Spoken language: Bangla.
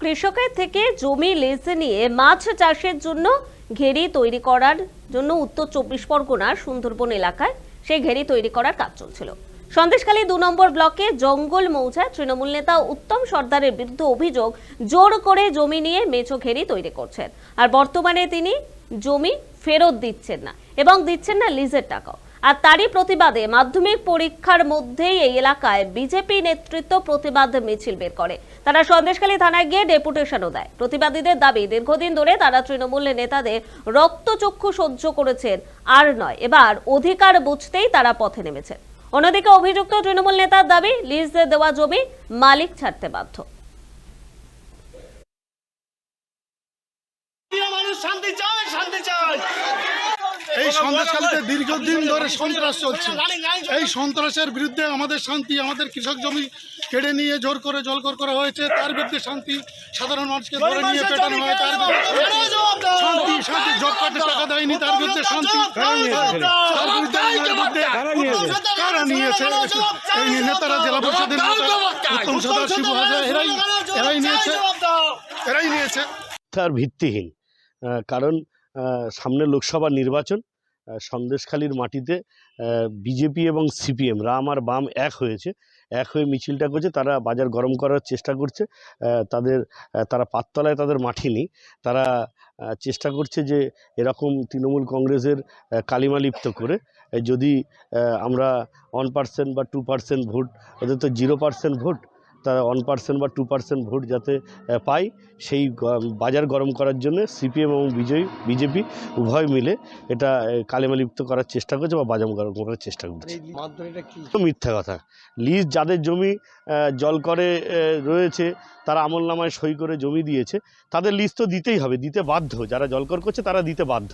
কৃষকের থেকে জমি লিজে নিয়ে মাছ চাষের জন্য ঘেরি তৈরি করার জন্য উত্তর চব্বিশ পরগনার সুন্দরবন এলাকায় সেই ঘেরি তৈরি করার কাজ চলছিল। সন্দেশখালী দু নম্বর ব্লকে জঙ্গল মৌজায় তৃণমূল নেতা উত্তম সর্দারের বিরুদ্ধে অভিযোগ জোর করে জমি নিয়ে মেছো ঘেরি তৈরি করছেন। আর বর্তমানে তিনি জমি ফেরত দিচ্ছেন না এবং দিচ্ছেন না লিজের টাকাও। আর তারই প্রতিবাদে মাধ্যমিক পরীক্ষার মধ্যেই এই এলাকায় বিজেপি নেতৃত্ব প্রতিবাদ মিছিল বের করে। তারা সন্দেশখালী থানায় গিয়ে ডেপুটেশনও দেয়। প্রতিবাদীদের দাবি, দীর্ঘদিন ধরে তারা তৃণমূল নেতাদের রক্তচক্ষু সহ্য করেছেন, আর নয়, এবার অধিকার বুঝতেই তারা পথে নেমেছেন। অন্যদিকে অভিযুক্ত তৃণমূল নেতার দাবি, লিজ দেওয়া জমি মালিক ছাড়তে বাধ্য। এই সন্দেশকালীতে দীর্ঘদিন ধরে সন্ত্রাস চলছে। এই সন্ত্রাসের বিরুদ্ধে আমাদের শান্তি আমাদের কৃষক জমি কেড়ে নিয়ে জোর করে জলকর করা হয়েছে তার বিরুদ্ধে শান্তি সাধারণ মানুষকে ধরে নিয়ে পেটানো হয় তার শান্তি। শান্তি জব কার্ডে টাকা দেয়নি তার বিরুদ্ধে শান্তি। তার বিরুদ্ধে কারা নিয়েছে? এই নেতারা জেলা পরিষদের নেতা উত্তম সদা শিবু হাজার এরাই এরাই নিয়েছে। এরাই নিয়েছে। তার ভিত্তিহীন কারণ আহ, সামনে লোকসভা নির্বাচন সন্দেশখালির মাটিতে বিজেপি এবং সিপিএম রাম আর বাম এক হয়েছে। এক হয়ে মিছিলটা করছে তারা বাজার গরম করার চেষ্টা করছে। তাদের তারা পাততলায় তাদের মাটি নেই। তারা চেষ্টা করছে যে এরকম তৃণমূল কংগ্রেসের আহ, কালিমা লিপ্ত করে যদি আমরা ওয়ান পার্সেন্ট বা টু পার্সেন্ট ভোট ওদের তো জিরো পার্সেন্ট ভোট তারা ওয়ান পার্সেন্ট বা টু পার্সেন্ট ভোট যাতে পায় সেই বাজার গরম করার জন্য সিপিএম এবং বিজয়ী বিজেপি উভয় মিলে এটা কালেমালিপ্ত করার চেষ্টা করছে বা বাজার গরম করার চেষ্টা করছে। মিথ্যা কথা। লিজ যাদের জমি জল করে রয়েছে তারা আমল নামায় সই করে জমি দিয়েছে তাদের লিজ তো দিতেই হবে দিতে বাধ্য। যারা জলকর করছে তারা দিতে বাধ্য।